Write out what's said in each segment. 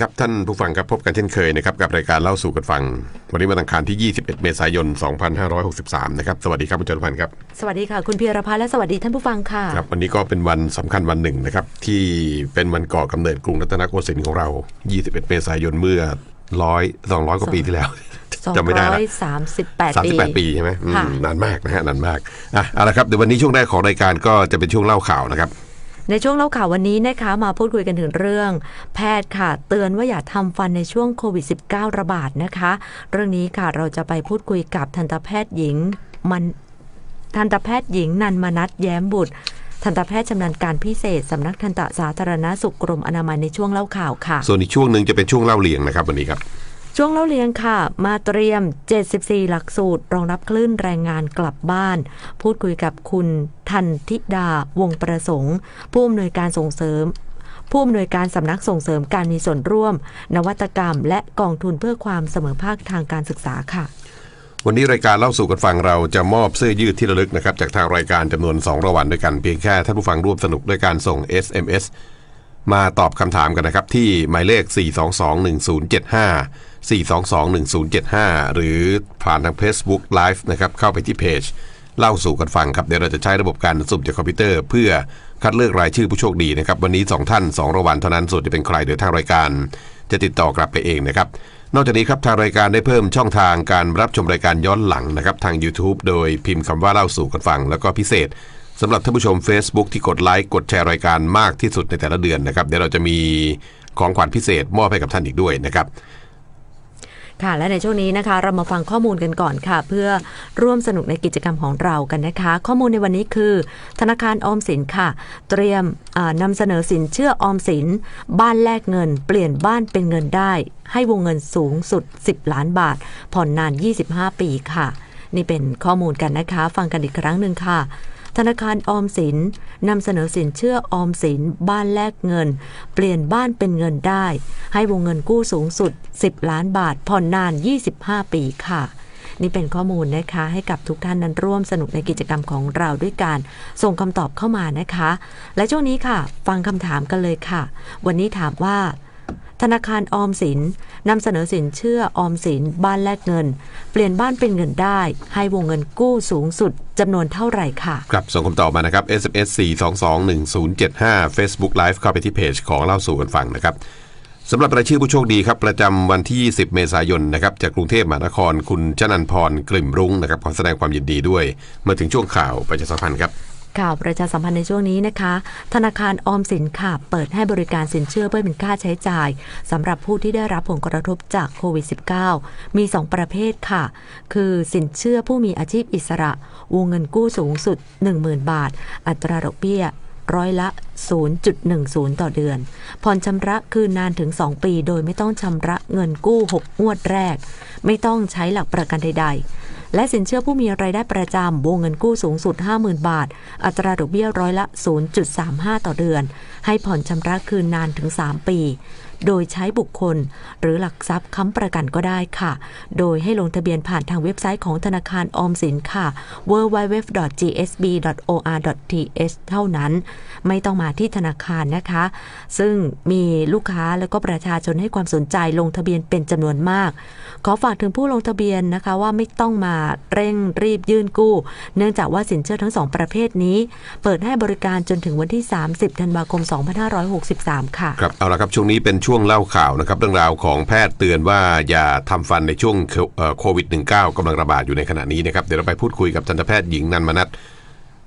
ครับท่านผู้ฟังครับพบกันเช่นเคยนะครับกับรายการเล่าสู่กันฟัง วันนี้วันอังคารที่ 21 เมษายน 2563 นะครับสวัสดีครับคุณจตุพันธ์ครับสวัสดีค่ะ คุณพีรพัฒน์และสวัสดีท่านผู้ฟังค่ะครับวันนี้ก็เป็นวันสำคัญวันหนึ่งนะครับที่เป็นวันก่อกำเนิดกรุงรัตนโกสินทร์ของเรา 21 เมษายนเมื่อร้อยสองร้อยกว่าปีที่แล้วจำไม่ได้ละ238สามปีสิบแปดปีใช่ไหมอืมค่ะนานมากนะฮะนานมากอะเอาละครับเดี๋ยววันนี้ช่วงแรกของรายการก็จะเป็นช่วงเล่าข่าวนะครับ ในช่วงเล่าข่าววันนี้นะคะมาพูดคุยกันถึงเรื่อง แพทย์ค่ะ เตือนว่าอย่าทำฟันในช่วงโควิด -19 ระบาดนะคะ เรื่องนี้ค่ะเราจะไปพูดคุยกับทันตแพทย์หญิงมันทันตแพทย์หญิงนันมนัทแย้มบุตร ทันตแพทย์ชำนาญการพิเศษสำนักทันตสาธารณสุขกรมอนามัยในช่วงเล่าข่าวค่ะ ส่วนอีกช่วงหนึ่งจะเป็นช่วงเล่าเรียงนะครับวันนี้ครับ ช่วงเล่าเรียงค่ะ มาเตรียม 74 หลักสูตร รองรับคลื่นแรงงานกลับบ้าน พูดคุยกับคุณทันทิดาวงประสงค์ ผู้อำนวยการส่งเสริมผู้อำนวยการสำนักส่งเสริมการมีส่วนร่วม นวัตกรรม และกองทุนเพื่อความเสมอภาคทางการศึกษาค่ะ วันนี้รายการเล่าสู่กันฟังเราจะมอบเสื้อยืดที่ระลึกนะครับ จากทางรายการจำนวน 2รางวัลด้วยกันเพียงแค่ท่านผู้ฟังร่วมสนุกด้วยการส่ง SMS มาตอบคำถามกันนะครับ ที่หมายเลข 4221075 4221075 หรือผ่านทาง Facebook Live นะครับเข้าไปที่เพจเล่าสู่กันฟังครับเดี๋ยวเราจะใช้ระบบการสุ่มจากคอมพิวเตอร์ เพื่อคัดเลือกรายชื่อผู้โชคดีนะครับวันนี้ 2 ท่าน 2รางวัลเท่านั้นส่วนจะเป็นใครเดี๋ยวทางรายการ จะติดต่อกลับไปเองนะครับนอกจากนี้ครับทางรายการได้เพิ่มช่องทางการรับชมรายการย้อนหลังนะครับทาง YouTube โดยพิมพ์คำว่าเล่าสู่กันฟัง แล้วก็พิเศษสำหรับท่านผู้ชม Facebook ที่กดไลค์กดแชร์รายการมากที่สุดในแต่ละเดือนนะครับเดี๋ยวเราจะมีของขวัญพิเศษมอบให้กับท่านอีกด้วยนะครับ ค่ะ และในช่วงนี้นะคะ เรามาฟังข้อมูลกันก่อนค่ะ เพื่อร่วมสนุกในกิจกรรมของเรากันนะคะ ข้อมูลในวันนี้คือ ธนาคารออมสินค่ะ เตรียมอ่านำเสนอสินเชื่อออมสิน บ้านแลกเงิน เปลี่ยนบ้านเป็นเงินได้ ให้วงเงินสูงสุด 10 ล้านบาท ผ่อนนาน 25 ปีค่ะ นี่เป็นข้อมูลกันนะคะ ฟังกันอีกครั้งหนึ่งค่ะ ธนาคารออมสินนำเสนอสินเชื่อออมสินบ้านแลกเงิน เปลี่ยนบ้านเป็นเงินได้ ให้วงเงินกู้สูงสุด 10 ล้านบาทผ่อนนาน 25 ปีค่ะนี่เป็นข้อมูลนะคะให้กับทุกท่านนั้นร่วมสนุกในกิจกรรมของเราด้วยการส่งคำตอบเข้ามานะคะ และช่วงนี้ค่ะ ฟังคำถามกันเลยค่ะ วันนี้ถามว่า ธนาคารออมสินนำเสนอสินเชื่อออมสินบ้านแลกเงิน เปลี่ยนบ้านเป็นเงินได้ ให้วงเงินกู้สูงสุดจำนวนเท่าไหร่ค่ะ ครับส่งคำตอบมานะครับ SMS 4221075 Facebook Live เข้าไปที่เพจของเล่าสู่กันฟังนะครับสำหรับรายชื่อผู้โชคดีครับประจำวันที่ 10 เมษายนนะครับจากกรุงเทพมหานคร คุณชนันพรกลิ่มรุ้งนะครับขอแสดงความยินดีด้วยเมื่อถึงช่วงข่าวประชาสัมพันธ์ครับ ข่าวประชาสัมพันธ์ในช่วงนี้นะคะ ธนาคารออมสินค่ะ เปิดให้บริการสินเชื่อเพื่อเป็นค่าใช้จ่ายสำหรับผู้ที่ได้รับผลกระทบจากโควิด -19 มี 2 ประเภทค่ะ คือสินเชื่อผู้มีอาชีพอิสระ วงเงินกู้สูงสุด 10,000 บาท อัตราดอกเบี้ยร้อยละ 0.10 ต่อเดือน ผ่อนชำระคืนนานถึง 2 ปี โดยไม่ต้องชำระเงินกู้ 6 งวดแรก ไม่ต้องใช้หลักประกันใด ๆ และสินเชื่อผู้มีรายได้ประจำวงเงินกู้สูงสุด 50,000 บาท อัตราดอกเบี้ยร้อยละ 0.35 ต่อเดือน ให้ผ่อนชำระคืนนานถึง 3 ปี โดยใช้บุคคล หรือหลักทรัพย์ค้ำประกันก็ได้ค่ะ โดยให้ลงทะเบียนผ่านทางเว็บไซต์ของธนาคารออมสินค่ะ www.gsb.or.th เท่านั้น ไม่ต้องมาที่ธนาคารนะคะ ซึ่งมีลูกค้าและก็ประชาชนให้ความสนใจลงทะเบียนเป็นจำนวนมาก ขอฝากถึงผู้ลงทะเบียนนะคะว่าไม่ต้องมาเร่งรีบยื่นกู้ เนื่องจากว่าสินเชื่อทั้งสองประเภทนี้ เปิดให้บริการจนถึงวันที่ 30 ธันวาคม 2563 ค่ะ ครับ เอาละครับ ช่วงนี้เป็นช่วงเล่าข่าวนะครับเรื่องราวของแพทย์เตือนว่าอย่าทำฟันในช่วงเอ่อโควิด -19 กำลังระบาดอยู่ในขณะนี้นะครับเดี๋ยวเราไปพูดคุยกับทันตแพทย์หญิงนันมนัท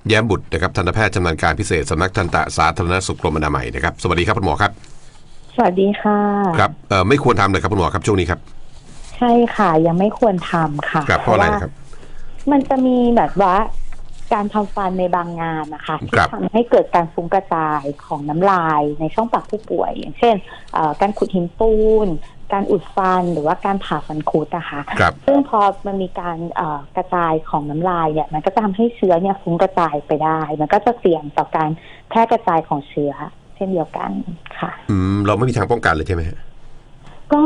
แย้มบุตรนะครับทันตแพทย์ชำนาญการพิเศษสำนักทันตสาธารณสุขกรมอนามัยนะครับสวัสดีครับคุณหมอครับ สวัสดีค่ะครับเอ่อไม่ควรทำเลยครับคุณหมอครับช่วงนี้ครับ ใช่ค่ะยังไม่ควรทำค่ะครับเพราะอะไรครับ มันจะมีแบบว่า การทำฟันในบางงานนะคะที่ครับทำให้เกิดการฟุ้งกระจายของน้ำลายในช่องปากผู้ป่วย อย่างเช่นเอ่อการขุดหินปูน การอุดฟันหรือว่าการผ่าฟันคุดนะคะครับซึ่งพอมันมีการเอ่อกระจายของน้ำลายเนี่ยมันก็จะทำให้เชื้อเนี่ยฟุ้งกระจายไปได้ มันก็จะเสี่ยงต่อการแพร่กระจายของเชื้อ เช่นเดียวกันค่ะ อืมเราไม่มีทางป้องกันเลยใช่ไหมฮะก็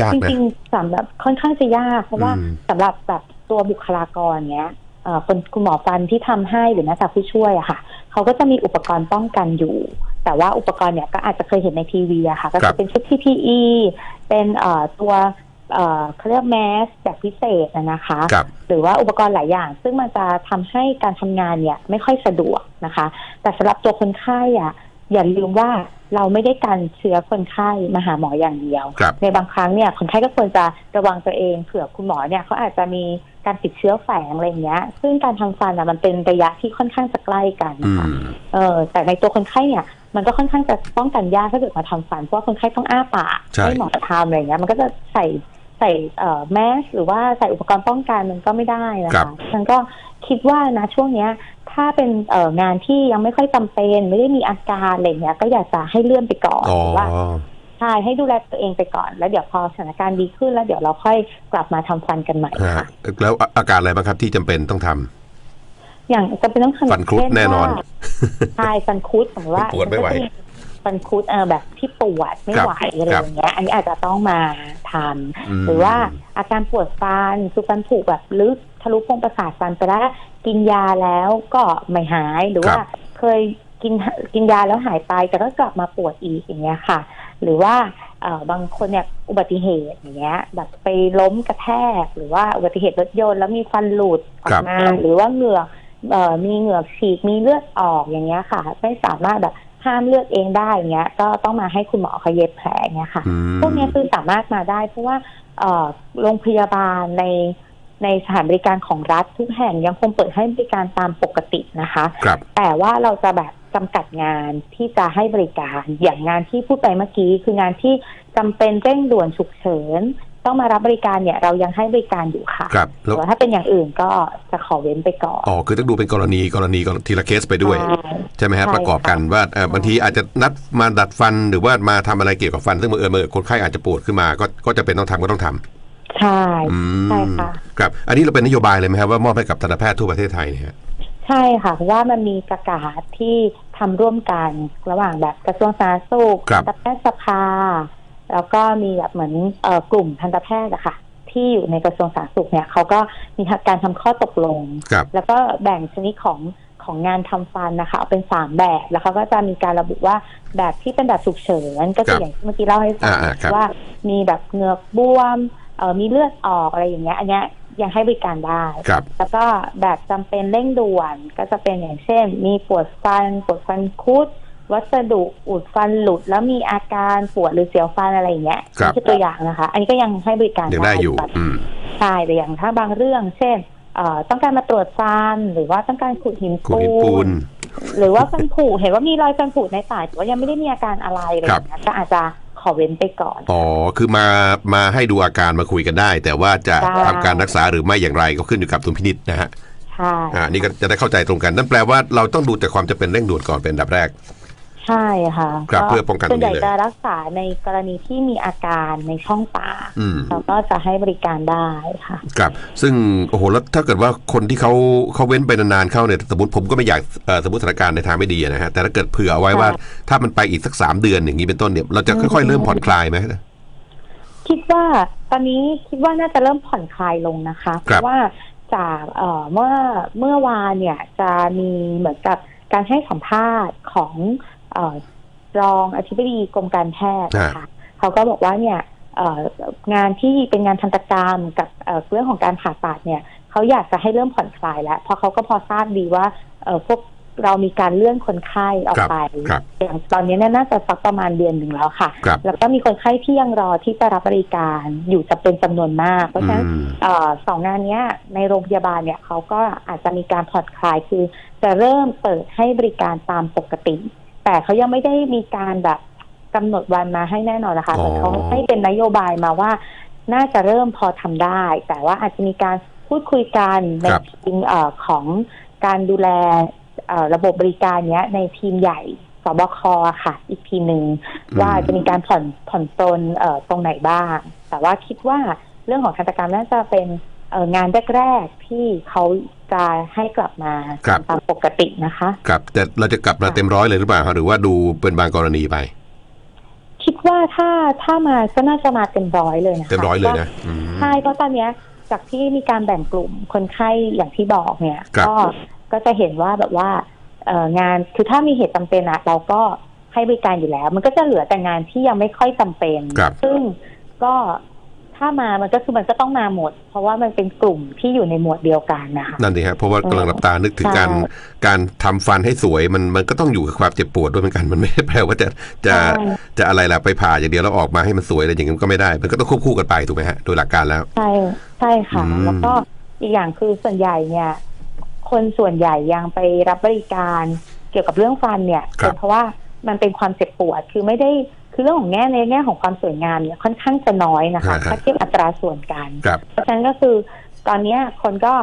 ยากจนะริงๆสำหรับค่อนข้างจะยากเพราะว่าอืมสำหรับแบบตัวบุคลากรเนี้ยเอ่อ คนคุณหมอฟันที่ทำให้หรือแม้แต่ผู้ช่วยอะค่ะเขาก็จะมีอุปกรณ์ป้องกันอยู่ แต่ว่าอุปกรณ์เนี่ยก็อาจจะเคยเห็นในทีวีอะค่ะ ก็ครัจะบเป็นชุด PPE เป็นเอ่อตัวเอ่อเขาเรียกแมสแบบพิเศษอะนะคะครับหรือว่าอุปกรณ์หลายอย่าง ซึ่งมันจะทำให้การทำงานเนี่ยไม่ค่อยสะดวกนะคะ แต่สำหรับตัวคนไข้อะอย่าลืมว่า เราไม่ได้การเชื้อคนไข้มาหาหมออย่างเดียว ครับ ในบางครั้งเนี่ยคนไข้ก็ควรจะระวังตัวเองเผื่อคุณหมอเนี่ยเขาอาจจะมีการติดเชื้อแฝงอะไรอย่างเงี้ย ซึ่งการทำฟันอะมันเป็นระยะที่ค่อนข้างจะใกล้กันอืนะคะม เออแต่ในตัวคนไข้เนี่ยมันก็ค่อนข้างจะป้องกันยากถ้าเกิดมาทำฟันเพราะว่าคนไข้ต้องอ้าปากใช่ ให้หมอทำอะไรอย่างเงี้ยมันก็จะใส่ ใส่เอ่อแมสหรือว่าใส่อุปกรณ์ป้องกันมันก็ไม่ได้นะคะฉันก็คิดว่านะช่วงเนี้ย ถ้าเป็นเอ่องานที่ยังไม่ค่อยจำเป็น ไม่ได้มีอาการอะไรเงี้ย ก็อยากจะให้เลื่อนไปก่อนอ๋อหรือว่าใช่ให้ดูแลตัวเองไปก่อน แล้วเดี๋ยวพอสถานการณ์ดีขึ้นแล้วเดี๋ยวเราค่อยกลับมาทำฟันกันใหม่ฮะค่ะแล้วอาการอะไรบ้างครับที่จำเป็นต้องทำอย่างจะเป็นต้องทำฟันครุดเช่แน่นอนว่าใช่ฟันคุดสมมติว่าปวดไม่ไหวนก็จะ ฟันคุดเออแบบที่ปวดไม่ครับไหวอะไรครับอย่างเงี้ย อันนี้อาจจะต้องมาทอืมำหรือว่าอาการปวดฟันคือฟันผุแบบลึกทะลุโพรงประสาทฟันไปแล้วกินยาแล้วก็ไม่หายหรือว่าเคยกินกินยาแล้วหายไปแต่ก็กลับมาปวดอีกอย่างเงี้ยค่ะ หรือว่าเอ่อบางคนเนี่ยอุบัติเหตุอย่างเงี้ย แบบไปล้มกระแทก หรือว่าอุบัติเหตุรถยนต์แล้วมีฟันหลุดออกมาหรือว่าเหงือกเอ่อมีเหงือกฉีกมีเลือดออกอย่างเงี้ยค่ะ ไม่สามารถแบบ ห้ามเลือดเองได้อย่างเงี้ย ก็ต้องมาให้คุณหมอเขาเย็บแผลเงี้ยค่ะอืมพวกเนี้ยคือสามารถมาได้ เพราะว่าเอ่อโรงพยาบาลในในสถานบริการของรัฐทุกแห่งยังคงเปิดให้บริการตามปกตินะคะครับแต่ว่าเราจะแบบจำกัดงานที่จะให้บริการอย่างงานที่พูดไปเมื่อกี้ คืองานที่จำเป็นเร่งด่วนฉุกเฉิน ต้องมารับบริการเนี่ยเรายังให้บริการอยู่ค่ะครับแล้แต่วว่าถ้าเป็นอย่างอื่นก็จะขอเว้นไปก่อน อ๋อคือต้องดูเป็นกรณีกรณีกรณีทีละเคสไปด้วย ใช่ใช่ไหมฮะใช่ประกอบกันค่ะว่าเอ่อบางทีอาจจะนัดมาดัดฟันหรือว่ามาทำอะไรเกี่ยวกับฟัน ซึ่งบังเอิญบังเอิญคนไข้อาจจะปวดขึ้นมาก็ก็จะเป็นต้องทำก็ต้องทำใช่ อืมใช่ค่ะ ครับ อันนี้เราเป็นนโยบายเลยไหมครับว่ามอบให้กับทันตแพทย์ทั่วประเทศไทยเนี่ยฮะ ใช่ค่ะ เพราะว่ามันมีประกาศที่ทำร่วมกันระหว่างแบบกระทรวงสาธารณสุขครับ ทันตแพทยสภา แล้วก็มีแบบเหมือนเอ่อกลุ่มทันตแพทย์อะค่ะที่อยู่ในกระทรวงสาธารณสุขเนี่ยเขาก็มีการทำข้อตกลงครับแล้วก็แบ่งชนิดของของงานทำฟันนะคะเอาเป็นสามแบบแล้วเขาก็จะมีการระบุว่าแบบที่เป็นแบบฉุกเฉินก็คือครับอย่างที่เมื่อกี้เล่าให้ฟังอ่าๆครับว่ามีแบบเหงือกบวมเอ่อมีเลือดออกอะไรอย่างเงี้ยอันเนี้ยยังให้บริการได้ครับแล้วก็แบบจำเป็นเร่งด่วนก็จะเป็นอย่างเช่น มีปวดฟันปวดฟันคุด วัสดุอุดฟันหลุดแล้วมีอาการปวดหรือเสียวฟันอะไรอย่างเงี้ยครับ นี่คือตัวอย่างนะคะ อันนี้ก็ยังให้บริการยังได้อยู่ แบบอืม ใช่แต่อย่างถ้าบางเรื่อง เช่นเอ่อต้องการมาตรวจฟันหรือว่าต้องการขูดหินขูดหินปูนหรือว่าฟันผุเห็นว่ามีรอยฟันผุในปากแต่ว่ายังไม่ได้มีอาการอะไรอะไรอย่างเงี้ยก็อาจจะขอเว้นไปก่อน อ๋อ คือมา มาให้ดูอาการมาคุยกันได้ แต่ว่าจะใช่ทำการรักษาหรือไม่อย่างไรก็ขึ้นอยู่กับดุลพินิษนะฮะ ใช่ อ่า นี่ก็จะได้เข้าใจตรงกัน นั่นแปลว่าเราต้องดูแต่ความจะเป็นเร่งด่วนก่อนเป็นอันดับแรก ใช่ค่ะครับเพื่อป้องกันส่วนใหญ่ตรงนี้เลยจะรักษาในกรณีที่มีอาการในช่องปากอืมเราก็จะให้บริการได้ค่ะครับ ซึ่งโอ้โหแล้วถ้าเกิดว่าคนที่เขาเขาเว้นไปนานๆเข้าเนี่ยสมมติผมก็ไม่อยากเอ่อสมมติสถานการณ์ในทางไม่ดีอะนะฮะแต่ถ้าเกิดเผื่อเอาไว้ว่าค่ะถ้ามันไปอีกสักสามเดือนอย่างนี้เป็นต้นเนี่ยเราจะค่อยๆเริ่มผ่อนคลายไหมคิดว่าตอนนี้คิดว่าน่าจะเริ่มผ่อนคลายลงนะคะเพครับราะว่าจากเอ่อเมื่อเมื่อวานเนี่ยจะมีเหมือนกับการให้สัมภาษณ์ของเอ่อ รองอธิบดีกรมการแพทย์นะคะเขาก็บอกว่าเนี่ยเอ่องานที่เป็นงานทันตกรรมกับเอ่อเรื่องของการผ่าตัดเนี่ยเขาอยากจะให้เริ่มผ่อนคลายแล้วเพราะเขาก็พอทราบดีว่าเอ่อพวกเรามีการเลื่อนคนไข้ออกไปครับอย่างตอนนี้เนี่ยน่าจะสักประมาณเดือนหนึ่งแล้วค่ะครับแล้วก็มีคนไข้ที่ยังรอที่จะรับบริการอยู่จะเป็นจำนวนมาก เพราะฉะนั้นอืมเอ่อสองงานเนี้ยในโรงพยาบาลเนี่ยเขาก็อาจจะมีการผ่อนคลายคือจะเริ่มเปิดให้บริการตามปกติ แต่เขายังไม่ได้มีการแบบกำหนดวันมาให้แน่นอนนะคะอ๋อแต่เขาให้เป็นนโยบายมาว่า น่าจะเริ่มพอทำได้ แต่ว่าอาจจะมีการพูดคุยกันในครับทีมเอ่อของการดูแลเอ่อระบบบริการเนี้ย ในทีมใหญ่สบคค่ะ อีกทีหนึ่งว่าจะมีการผ่อนผ่อนปลนเอ่อตรงไหนบ้าง แต่ว่าคิดว่าเรื่องของทันตกรรมน่าจะเป็นเอ่องานแรกๆที่เขา จะให้กลับมาครับ ตามปกตินะคะ ครับ แต่เราจะกลับมาเต็มร้อยเลยหรือเปล่าครับหรือว่าดูเป็นบางกรณีไป คิดว่าถ้าถ้ามาก็น่าจะมาเต็มร้อยเลยนะคะเต็มร้อยเลยนะพาอืม ใช่เพราะตอนเนี้ยจากที่มีการแบ่งกลุ่มคนไข้อย่างที่บอกเนี่ย ครับ ก็ก็จะเห็นว่าแบบว่าเอ่องานคือถ้ามีเหตุจำเป็นอะเราก็ให้บริการอยู่แล้ว มันก็จะเหลือแต่งานที่ยังไม่ค่อยจำเป็น ครับ ซึ่งก็ ถ้ามามันก็คือมันก็ต้องมาหมด เพราะว่ามันเป็นกลุ่มที่อยู่ในหมวดเดียวกันนะคะนั่นสิฮะเพราะว่ากำลังหลับตานึกถึงใช่การการทำฟันให้สวยมันมันก็ต้องอยู่กับความเจ็บปวดด้วยเหมือนกันมันไม่ได้แปลว่าจะจะใช่จะอะไรล่ะไปผ่าอย่างเดียวแล้วออกมาให้มันสวยอะไรอย่างนี้นก็ไม่ได้ มันก็ต้องควบคู่กันไปถูกไหมฮะโดยหลักการแล้วใช่ใช่ค่ะอืมแล้วก็อีกอย่างคือส่วนใหญ่เนี่ย คนส่วนใหญ่ยังไปรับบริการเกี่ยวกับเรื่องฟันเนี่ยเป็นเพราะว่ามันเป็นความเจ็บปวดคือไม่ได้ คือเรื่องของแง่ในแง่ของความสวยงามเนี่ยค่อนข้างจะน้อยนะคะถ้าเทียบอัตราส่วนกันครับเพราะฉะนั้นก็คือตอนเนี้ยคนก็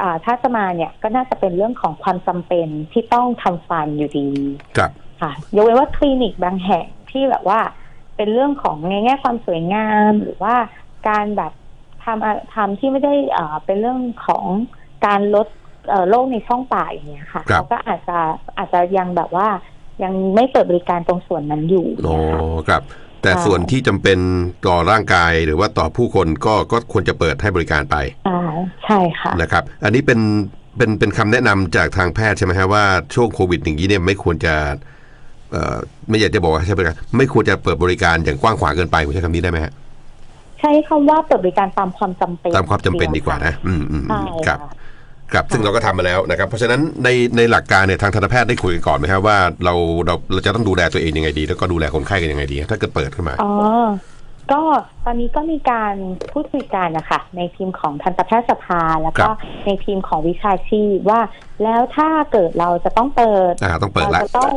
อ่าถ้าจะมาเนี่ยก็น่าจะเป็นเรื่องของความจำเป็นที่ต้องทำฟันอยู่ดีครับค่ะยกเว้นว่าคลินิกบางแห่งที่แบบว่า เป็นเรื่องของในแง่ความสวยงามหรือว่าการแบบทำอะทำที่ไม่ได้เอ่อเป็นเรื่องของการลดเอ่อโรคในช่องปากอย่างเงี้ยค่ะครับเขาก็อาจจะอาจจะยังแบบว่า ยังไม่เปิดบริการตรงส่วนนั้นอยู่โอ้เนี่ยค่ะครับ แต่ใช่ส่วนที่จำเป็นต่อร่างกายหรือว่าต่อผู้คนก็ก็ควรจะเปิดให้บริการไปใช่ใช่ค่ะ นะครับ อันนี้เป็นเป็นเป็นคำแนะนำจากทางแพทย์ใช่ไหมฮะว่าช่วงโควิดอย่างนี้เนี่ยไม่ควรจะเอ่อไม่อยากจะบอกว่าใช่ไหมครับไม่ควรจะเปิดบริการอย่างกว้างขวางเกินไปผมใช้คำนี้ได้ไหมฮะใช้คำว่าเปิดบริการตามความจำเป็นตามความจำเป็นดีกว่านะ อืมอืมอืใช่มครับ ค่ะ ครับซึ่งเราก็ทำมาแล้วนะครับ เพราะฉะนั้นในในหลักการเนี่ยทางทันตแพทย์ได้คุยกันก่อนไหมครับว่าเราเราเราจะต้องดูแลตัวเองยังไงดี แล้วก็ดูแลคนไข้กันยังไงดี ถ้าเกิดเปิดขึ้นมา อ๋อ ก็ตอนนี้ก็มีการพูดคุยกันนะคะในทีมของทันตแพทยสภา แล้วก็ครับ ในทีมของวิชาชีพว่า แล้วถ้าเกิดเราจะต้องเปิด อ่าต้องเปิดเราละจะต้อง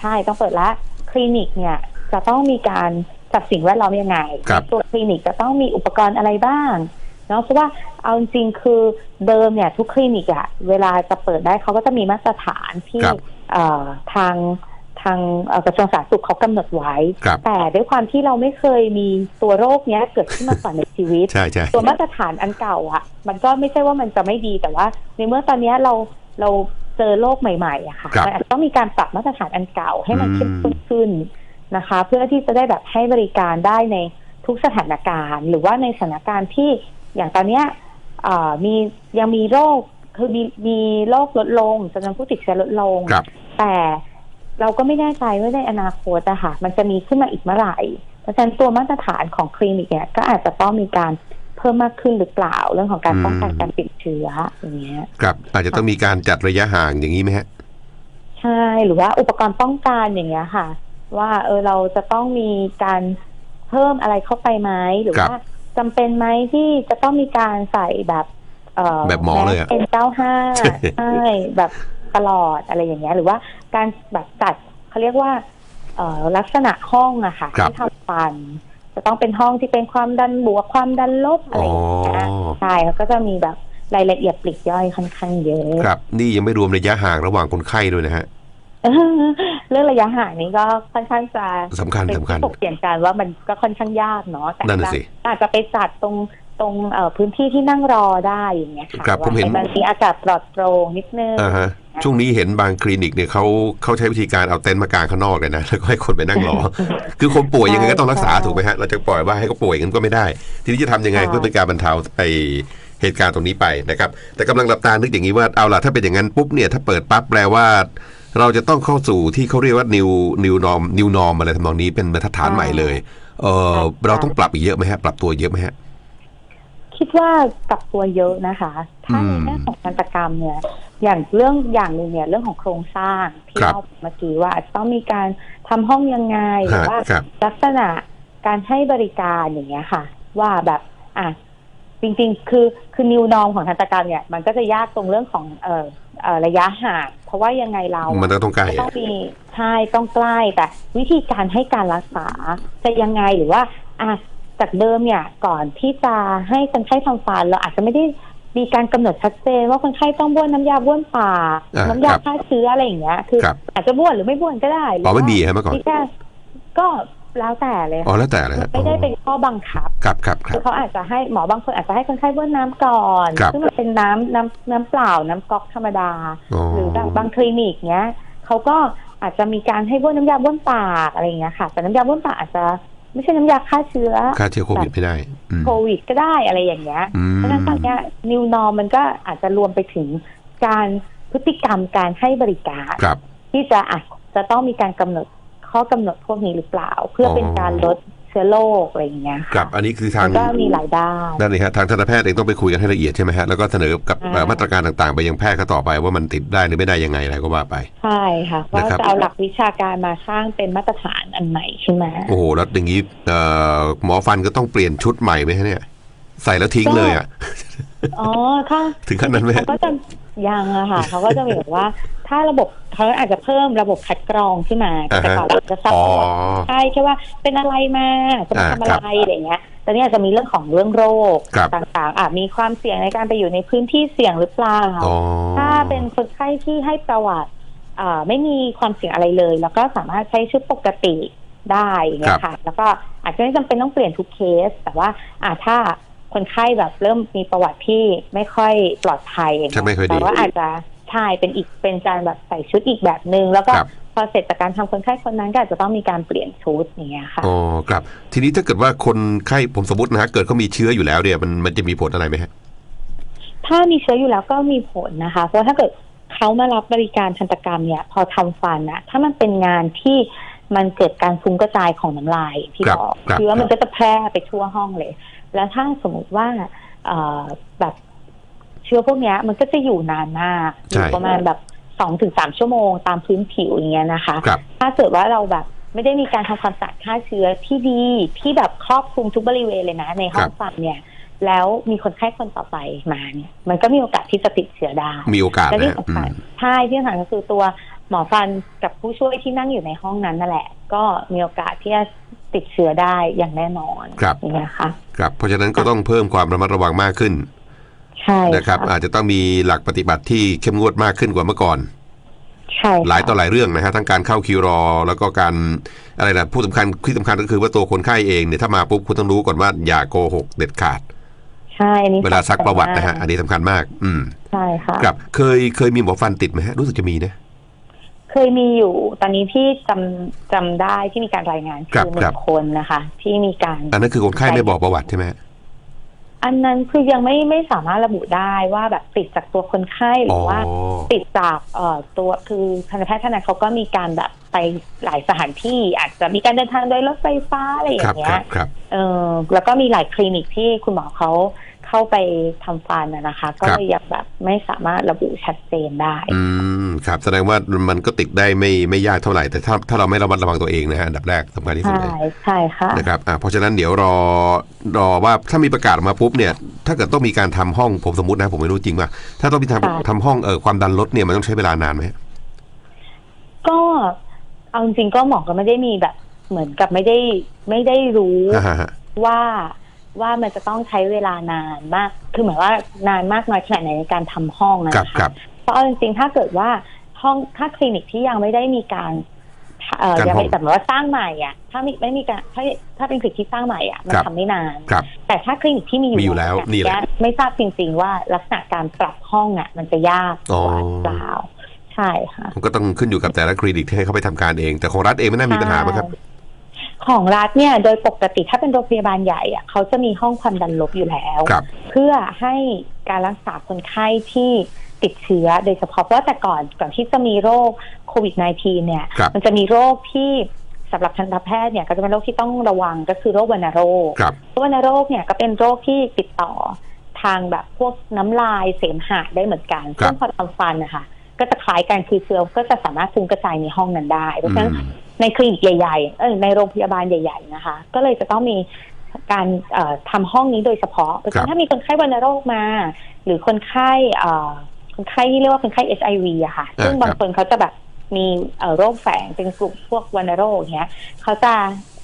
ใช่ต้องเปิดละคลินิกเนี่ยจะต้องมีการจัดสิ่งแวดล้อมยังไงครับ ตัวคลินิกจะต้องมีอุปกรณ์อะไรบ้าง เนาะเพราะว่าเอาจริงๆคือเดิมเนี่ยทุกคลินิกอะเวลาจะเปิดได้เขาก็จะมีมาตรฐานที่ครับเอ่อทางทางเอ่อกระทรวงสาธารณสุขเขากำหนดไว้ ครับ แต่ด้วยความที่เราไม่เคยมีตัวโรคเนี้ยเกิดขึ้นมาก่อนในชีวิต ใช่ใช่ตัวมาตรฐานอันเก่าอะมันก็ไม่ใช่ว่ามันจะไม่ดีแต่ว่า ในเมื่อตอนเนี้ยเราเราเจอโรคใหม่ๆอะค่ะครับมันอาจจะต้องมีการปรับมาตรฐานอันเก่าให้มันอืมเข้มข้นขึ้นนะคะ เพื่อที่จะได้แบบให้บริการได้ในทุกสถานการณ์ หรือว่าในสถานการณ์ที่ อย่างตอนเนี้ยเอ่อมียังมีโรคคือมีมีโรคลดลงจำนวนผู้ติดเชื้อลดลงครับแต่เราก็ไม่แน่ใจว่าในอนาคตอะค่ะ มันจะมีขึ้นมาอีกเมื่อไหร่เพราะฉะนั้นตัวมาตรฐานของคลินิกเนี่ยก็อาจจะต้องมีการเพิ่มมากขึ้นหรือเปล่าเรื่องของการอืมป้องกันการติดเชื้ออย่างเงี้ยครับ อาจจะต้องมีการจัดระยะห่างอย่างนี้ไหมฮะใช่หรือว่าอุปกรณ์ป้องกันอย่างเงี้ยค่ะ ว่าเออเราจะต้องมีการเพิ่มอะไรเข้าไปไหมหรือครับว่า จำเป็นไหมที่จะต้องมีการใส่แบบเอ่อแบบหมอเลยอะเอ็นเก้าห้าใช่แบบตลอดอะไรอย่างเงี้ย หรือว่าการแบบจัดเขาเรียกว่า เอ่อลักษณะห้องอะค่ะครับ ที่ทำฟัน จะต้องเป็นห้องที่เป็นความดันบวกความดันลบอะไรอย่างเงี้ยอ๋อใช่แล้วก็จะมีแบบรายละเอียดปลีกย่อยค่อนข้างเยอะ ครับนี่ยังไม่รวมระยะห่างระหว่างคนไข้ด้วยนะฮะ เรื่องระยะห่างนี้ก็ค่อนข้างจะสำคัญเป็นสำคัญ ที่ถกเถียงกันว่ามันก็ค่อนข้างยากเนาะแต่นั่นน่ะสิอาจจะไปจัดตรงตรงเอ่อพื้นที่ที่นั่งรอได้อย่างเงี้ยค่ะครับผมเห็น ว่าบางทีอากาศปลอดโปร่งนิดนึง อ่าฮะช่วงนี้เห็นบางคลินิกเนี่ยเขาเขาใช้วิธีการเอาเต็นท์มากางข้างนอกเลยนะแล้วก็ให้คนไปนั่งรอ คือคนป่วยยังไงก็ต้องรักษาใช่ถูกไหมฮะเราจะปล่อยว่าให้เขาป่วยกันก็ไม่ได้ ทีนี้จะทำยังไงใช่เพื่อเป็นการบรรเทาไอเหตุการณ์ตรงนี้ไปนะครับ แต่กำลังหลับตานึกอย่างนี้ว่าเอาล่ะถ้าเป็นอย่างนั้นปุ๊บเนี่ยถ้าเปิดปั๊บแปลว่า เราจะต้องเข้าสู่ที่เขาเรียกว่า new new norm new norm อะไรทำนองนี้เป็นบรรทัดฐานใหม่เลย เออเราต้องปรับอีกเยอะไหมฮะ ปรับตัวเยอะไหมฮะ คิดว่าปรับตัวเยอะนะคะ ถ้าอืในมแง่ของการตกรรมเนี่ย อย่างเรื่องอย่างหนึ่งเนี่ยเรื่องของโครงสร้างที่ครับเราเมื่อกี้ว่าอาจจะต้องมีการทำห้องยังไงหรือฮะว่าครับลักษณะการให้บริการอย่างเงี้ยค่ะ ว่าแบบอะ จริงๆ คือคือนิวนอมของทันตกรรมเนี่ยมันก็จะยากตรงเรื่องของเอ่อเอ่อระยะห่างเพราะว่ายังไงเราอะมันก็ต้องใกล้ต้ออะงมีใช่ต้องใกล้แต่วิธีการให้การรักษาจะยังไงหรือว่าอะจากเดิมเนี่ยก่อนที่จะให้คนไข้ทำฟันเราอาจจะไม่ได้มีการกำหนดชัดเจนว่าคนไข้ต้องบ้วนน้ำยาบ้วนปากอ่าน้ำยาครับฆ่าเชื้ออะไรอย่างเงี้ยคือ ครับ อาจจะบ้วนหรือไม่บ้วนก็ได้หรือ๋อไม่ว่ามีฮะเมื่อก่อน แค่ก็ แล้วแต่เลยอ๋อค่ะแล้วแต่เลยฮะไม่ได้เป็นข้อบังคับครับครับครัคืบอเขาอาจจะให้หมอบางคนอาจจะให้คนไข้บ้วนน้ำก่อนครับซึ่งมันเป็นน้ำน้ำน้ำเปล่าน้ำก๊อกธรรมดาอ๋อหรือแบบบางคลินิกเนี้ยเขาก็อาจจะมีการให้บ้วนน้ำยาบ้วนปากอะไรอย่างเงี้ยค่ะ แต่น้ำยาบ้วนปากอาจจะไม่ใช่น้ำยาฆ่าเชื้อฆ่าเชื้อโควิดไม่ได้อืมโควิดก็ได้อะไรอย่างเงี้ยอืมเพราะฉะนั้นตอนเนี้ย new norm มันก็อาจจะรวมไปถึงการพฤติกรรมการให้บริการครับที่จะอาจจะต้องมีการกำหนด ข้อกำหนดพวกนี้หรือเปล่า เพื่อเป็นการลดเชื้อโรคอะไรอย่างเงี้ยครับค่ะอันนี้คือทางมันก็มีหลายด้านนั่นเลยฮะทางทันตแพทย์เองต้องไปคุยกันให้ละเอียดใช่ไหมฮะแล้วก็เสนอกับอ่าเอ่อมาตรการต่างๆ ไปยังแพทย์ก็ต่อไปว่ามันติดได้หรือไม่ได้ยังไงอะไรก็ว่าไปใช่ค่ะว่านะครับจะเอาหลักวิชาการมาสร้างเป็นมาตรฐานอันใหม่ขึ้นมาโอ้โหแล้วอย่างนี้เอ่อหมอฟันก็ต้องเปลี่ยนชุดใหม่ไหมฮะเนี่ยใส่แล้วทิ้งเลยอะอ๋อถ้าถึงขั้นนั้นไหมเขาฮะก็จะ ยังอะค่ะเขาก็จะมีแบบว่า ถ้าระบบเขาอาจจะเพิ่มระบบคัดกรองขึ้นมาอ่าฮะแต่ก่อนเราจะทราบอ๋อใช่แค่ว่าเป็นอะไรมาจะมาอ่าทำอะไรอะไรเงี้ยแต่เนี่ยจะมีเรื่องของเรื่องโรคครับต่างๆอาจมีความเสี่ยงในการไปอยู่ในพื้นที่เสี่ยงหรือเปล่าอ๋อถ้าเป็นคนไข้ที่ให้ประวัติอ่าไม่มีความเสี่ยงอะไรเลย แล้วก็สามารถใช้ชุดปกติได้อย่างเงี้ยค่ะ แล้วก็อาจจะไม่จำเป็นต้องเปลี่ยนทุกเคส แต่ว่าอ่าถ้า คนไข้แบบเริ่มมีประวัติที่ไม่ค่อยปลอดภัยอย่างชัเงี้กไม่ค่อยดีแต่ว่าอาจจะใช่เป็นอีกเป็นการแบบใส่ชุดอีกแบบหนึ่งแล้วก็ครับพอเสร็จจากการทำคนไข้คนนั้นก็อาจจะต้องมีการเปลี่ยนชุดอย่างเงี้ยค่ะอ๋อครับทีนี้ถ้าเกิดว่าคนไข้ผมสมมตินะฮะเกิดเขามีเชื้ออยู่แล้วเนี่ยมันมันจะมีผลอะไรไหมฮะถ้ามีเชื้ออยู่แล้วก็มีผลนะคะ เพราะถ้าเกิดเขามารับบริการทันตกรรมเนี่ย พอทำฟันนะถ้ามันเป็นงานที่มันเกิดการฟุ้งกระจายของน้ำลายที่ครับบอกครับเชื้อมันก็จะแพร่ไปทั่วห้องเลย แล้วถ้าสมมติว่าเอ่อแบบเชื้อพวกเนี้ยมันก็จะอยู่นานมากอใช่ยู่ประมาณแบบสองถึงสามชั่วโมงตามพื้นผิวอย่างเงี้ยนะคะครับถ้าเกิดว่าเราแบบไม่ได้มีการทำความสะอาดฆ่าเชื้อที่ดีที่แบบครอบคลุมทุกบริเวณเลยนะ ในห้อคงรับฟันเนี่ย แล้วมีคนไข้คนต่อไปมาเนี่ย มันก็มีโอกาสที่จะติดเชื้อได้มีโอกาสและนะที่ฮะอืสำคัญมใช่ที่สำคัญก็คือตัวหมอฟันกับผู้ช่วยที่นั่งอยู่ในห้องนั้นนั่นแหละ ก็มีโอกาสที่จะ ติดเชื้อได้อย่างแน่นอนครับอย่างเงี้ยค่ะครับเพราะฉะนั้นก็ต้องเพิ่มความระมัดระวังมากขึ้น ใช่นะครับ อาจจะต้องมีหลักปฏิบัติที่เข้มงวดมากขึ้นกว่าเมื่อก่อนใช่ค่ะหลายต่อหลายเรื่องนะฮะทั้งการเข้าคิวรอ แล้วก็การอะไรนะผู้สำคัญที่สำคัญก็คือว่าตัวคนไข้เองเนี่ยถ้ามาปุ๊บคุณต้องรู้ก่อนว่าอย่าโกหกเด็ดขาดใช่อันนี้เวลาซักประวัตินะฮะสำคัญมากอันนี้สำคัญมาก อืมใช่ค่ะครับเคยเคยมีหมอฟันติดไหมฮะรู้สึกจะมีนะ เคยมีอยู่ตอนนี้ที่จำจำได้ที่มีการรายงานครัคืบอหครันึ่บ งคนนะคะ ที่มีการ อันนั้นคือคนไข้ไม่บอกประวัติใช่ไหมฮะ อันนั้นคือยังไม่ไม่สามารถระบุได้ว่าแบบติดจากตัวคนไข้หอ๋รืออ ว่า ติดจากเอ่อตัวคือทันตแพทย์ท่านนั้นเขาก็มีการแบบไปหลายสถานที่ อาจจะมีการเดินทางโดยรถไฟฟ้าอะไรอครัย่าบงเงี้ครัยบครับ เออแล้วก็มีหลายคลินิกที่คุณหมอเขา เข้าไปทำฟันนะนะคะ ก็เลยยังแบบไม่สามารถระบุชัดเจนได้ อืมครับ แสดงว่ามันก็ติดได้ไม่ไม่ยากเท่าไหร่แต่ถ้าถ้าเราไม่ระมัดระวังตัวเองนะฮะอันดับแรกสำคัญที่สุดใช่เลยใช่ค่ะนะครับอ่าเพราะฉะนั้นเดี๋ยวรอรอว่าถ้ามีประกาศออกมาปุ๊บเนี่ย ถ้าเกิดต้องมีการทำห้องผมสมมตินะ ผมไม่รู้จริงว่าถ้าต้องมีทำทำห้องเออความดันลดเนี่ยมันต้องใช้เวลานานไหมฮะก็เอาจริงๆก็หมอก็ไม่ได้มีแบบ เหมือนกับไม่ได้ไม่ได้รู้อ่าฮะฮะว่า ว่ามันจะต้องใช้เวลานานมาก คือหมายว่านานมากน้อยขนาดไหนในการทำห้องนะครับคะครับเพราะเอาจริงๆถ้าเกิดว่าห้องถ้าคลินิกที่ยังไม่ได้มีการเอ่อการยังไม่ห้องแต่หมายว่าสร้างใหม่อะ ถ้าไม่ไม่มีการถ้าถ้าเป็นคลินิกที่สร้างใหม่อะมันครับ ทำไม่นาน ครับ แต่ถ้าคลินิกที่มีอยู่มีอยู่แล้วเยนี่แหละ ไม่ทราบจริง ๆ ว่าลักษณะการปรับห้องอะ มันจะยากกว่าอ๋อเปล่าใช่ค่ะ มันก็ต้องขึ้นอยู่กับแต่ละคลินิกที่ให้เขาไปทำการเอง แต่ของรัฐเองไม่น่ามีปัญหาไหมครับ ใช่ ของรัฐเนี่ยโดยปกติถ้าเป็นโรงพยาบาลใหญ่อะเขาจะมีห้องความดันลบอยู่แล้ว ครับ เพื่อให้การรักษาคนไข้ที่ติดเชื้อ โดยเฉพาะเพราะว่าแต่ก่อนก่อนที่จะมีโรคโควิด -19 เนี่ย ครับ มันจะมีโรคที่สำหรับทันตแพทย์เนี่ยก็จะเป็นโรคที่ต้องระวังก็คือโรควัณโรค ครับโรควัณโรคเนี่ยก็เป็นโรคที่ติดต่อทางแบบพวกน้ำลายเสมหะได้เหมือนกันครับ ซึ่งพอทำฟันนะคะก็จะคล้ายกันคือเชื้อก็จะสามารถฟุ้งกระจายในห้องนั้นได้ เพราะฉะนั้นอืม ในคลินิกใหญ่ๆเออในโรงพยาบาลใหญ่ ๆ นะคะ ก็เลยจะต้องมีการเอ่อทำห้องนี้โดยเฉพาะเพราะฉะนั้นถ้ามีคนไข้วัณโรคมา หรือคนไข้เอ่อคนไข้ที่เรียกว่าคนไข้ HIV อะค่ะอ่าซึ่งบางครับคนเขาจะแบบมีเอ่อโรคแฝงเป็นกลุ่มพวกวัณโรคอย่างเงี้ยเขาจะ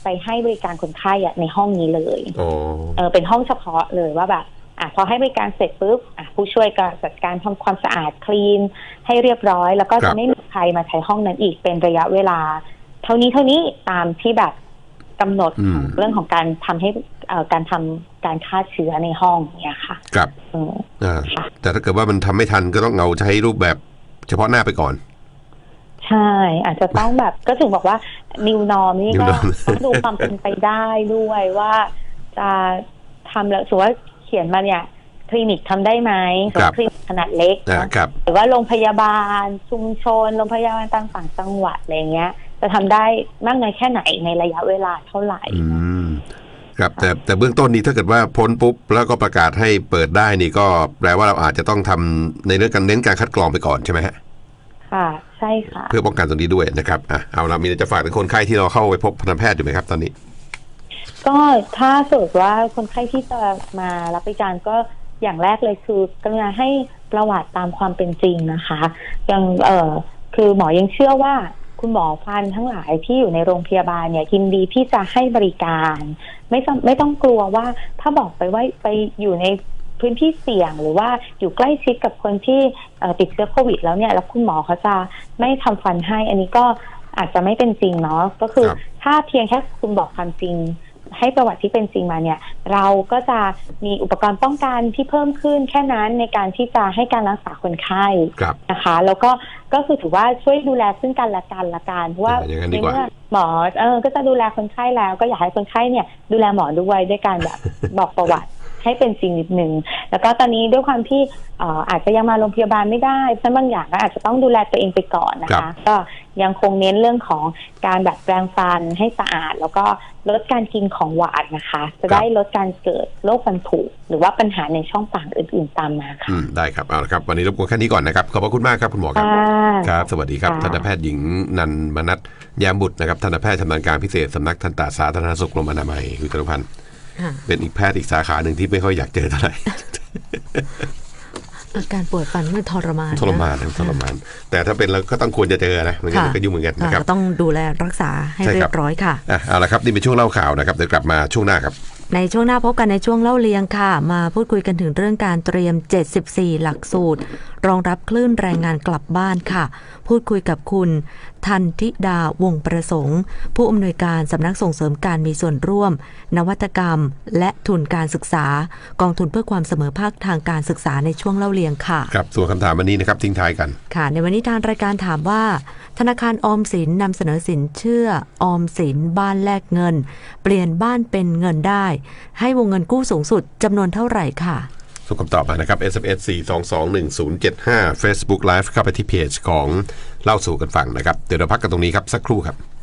ไปให้บริการคนไข้อะในห้องนี้เลยอ๋อเออเป็นห้องเฉพาะเลยว่าแบบอะพอให้บริการเสร็จปุ๊บอะผู้ช่วยก็จัดการทำความสะอาดคลีนให้เรียบร้อย แล้วก็ครัจะบไม่มีใครมาใช้ห้องนั้นอีกเป็นระยะเวลา เท่านี้เท่านี้ตามที่แบบกำหนดอืมของเรื่องของการทำให้เอ่อการทำการฆ่าเชื้อในห้องเนี่ยค่ะครับอืมอ่าค่ะแต่ถ้าเกิดว่ามันทำไม่ทันก็ต้องเอาใช้รูปแบบเฉพาะหน้าไปก่อน ใช่ อาจจะต้องแบบก็ถึงบอกว่า new norm นี่ New ก็ norm ต้องดูความเป็นไปได้ด้วยว่าจะทำแล้วสมมติว่าเขียนมาเนี่ย คลินิกทำได้ไหมครับคลินิกขนาดเล็กอ่าเนาะครับหรือว่าโรงพยาบาลชุมชนโรงพยาบาลต่างๆจังหวัดอะไรเงี้ย จะทำได้มากน้อยแค่ไหนในระยะเวลาเท่าไหร่อืมครับแต่แต่เบื้องต้นนี้ถ้าเกิดว่าพ้นปุ๊บแล้วก็ประกาศให้เปิดได้นี่ก็แปลว่าเราอาจจะต้องทำในเรื่องการเน้นการคัดกรองไปก่อนใช่ไหมฮะค่ะใช่ค่ะ เพื่อป้องกันตรงนี้ด้วยนะครับอะเอาละมีอะไรจะฝากถึงคนไข้ที่เราเข้าไปพบทันตแพทย์อยู่ไหมครับตอนนี้ ก็ถ้าสมมติว่าคนไข้ที่จะมารับบริการก็อย่างแรกเลยคือกรุณาให้ประวัติตามความเป็นจริงนะคะยังเออคือหมอยังเชื่อว่า คุณหมอฟันทั้งหลายที่อยู่ในโรงพยาบาลเนี่ยยินดีที่จะให้บริการ ไม่ต้องไม่ต้องกลัวว่าถ้าบอกไปว่าไปอยู่ในพื้นที่เสี่ยงหรือว่าอยู่ใกล้ชิดกับคนที่เอ่อติดเชื้อโควิด แล้วเนี่ยแล้วคุณหมอเขาจะไม่ทำฟันให้ อันนี้ก็อาจจะไม่เป็นจริงเนาะก็คือครับถ้าเพียงแค่คุณบอกความจริง ให้ประวัติที่เป็นจริงมาเนี่ย เราก็จะมีอุปกรณ์ป้องกันที่เพิ่มขึ้นแค่นั้นในการที่จะให้การรักษาคนไข้ครับนะคะ แล้วก็ก็คือถือว่าช่วยดูแลซึ่งกันและกันละกันเพราะว่าอย่างนั้นในดีกว่าเมื่อหมอเออก็จะดูแลคนไข้แล้ว ก็อยากให้คนไข้เนี่ย ดูแลหมอด้วยด้วยการแบบบอกประวัติให้เป็นจริงนิดนึงแล้วก็ตอนนี้ด้วยความที่เอ่ออาจจะยังมาโรงพยาบาลไม่ได้เพราะบางอย่างก็อาจจะต้องดูแลตัวเองไปก่อนนะครัคะบก็ ยังคงเน้นเรื่องของการแบบแปรงฟันให้สะอาด แล้วก็ลดการกินของหวานนะคะ จะได้ลดการเกิดโรคฟันผุหรือว่าปัญหาในช่องปากอื่นๆตามมาค่ะอืมได้ครับเอาละครับ วันนี้รบกวนแค่นี้ก่อนนะครับ ขอบพระคุณมากครับคุณหมอครับค่ะครับ สวัสดีครับค่ะทันตแพทย์หญิงนันมนัทยามบุตรนะครับทันตแพทย์ชำนาญการพิเศษสำนักทันตสาธารณสุขกรมอนามัยคุณจรุพันธ์ค่ะเป็นอีกแพทย์อีกสาขาหนึ่งที่ไม่ค่อยอยากเจอเท่าไหร่ อาการปวดฟันมันทรมานนะทรมานนะทรมาน แต่ถ้าเป็นเราก็ต้องควรจะเจอนะไม่งั้นค่ะก็ยุ่งเหมือนกันค่ะนะครับก็ต้องดูแลรักษาให้ใช่เรีครัยบบร้อยค่ะอะเอาละครับนี่เป็นช่วงเล่าข่าวนะครับเดี๋ยวกลับมาช่วงหน้าครับในช่วงหน้าพบกันในช่วงเล่าเลียงค่ะ มาพูดคุยกันถึงเรื่องการเตรียม 74 หลักสูตรรองรับคลื่นแรงงานกลับบ้านค่ะ พูดคุยกับคุณ ทันทิดาวงประสงค์ ผู้อำนวยการสำนักส่งเสริมการมีส่วนร่วม นวัตกรรม และทุนการศึกษา กองทุนเพื่อความเสมอภาคทางการศึกษาในช่วงเล่าเลียงค่ะ ครับส่วนคำถามวันนี้นะครับทิ้งท้ายกัน ค่ะ ในวันนี้ทางรายการถามว่า ธนาคารออมสินนำเสนอสินเชื่อออมสินบ้านแลกเงิน เปลี่ยนบ้านเป็นเงินได้ ให้วงเงินกู้สูงสุดจำนวนเท่าไหร่ค่ะ ส่งคำตอบมานะครับ SMS 4221075 Facebook Live เข้าไปที่เพจของเล่าสู่กันฟังนะครับ เดี๋ยวเราพักกันตรงนี้ครับ สักครู่ครับ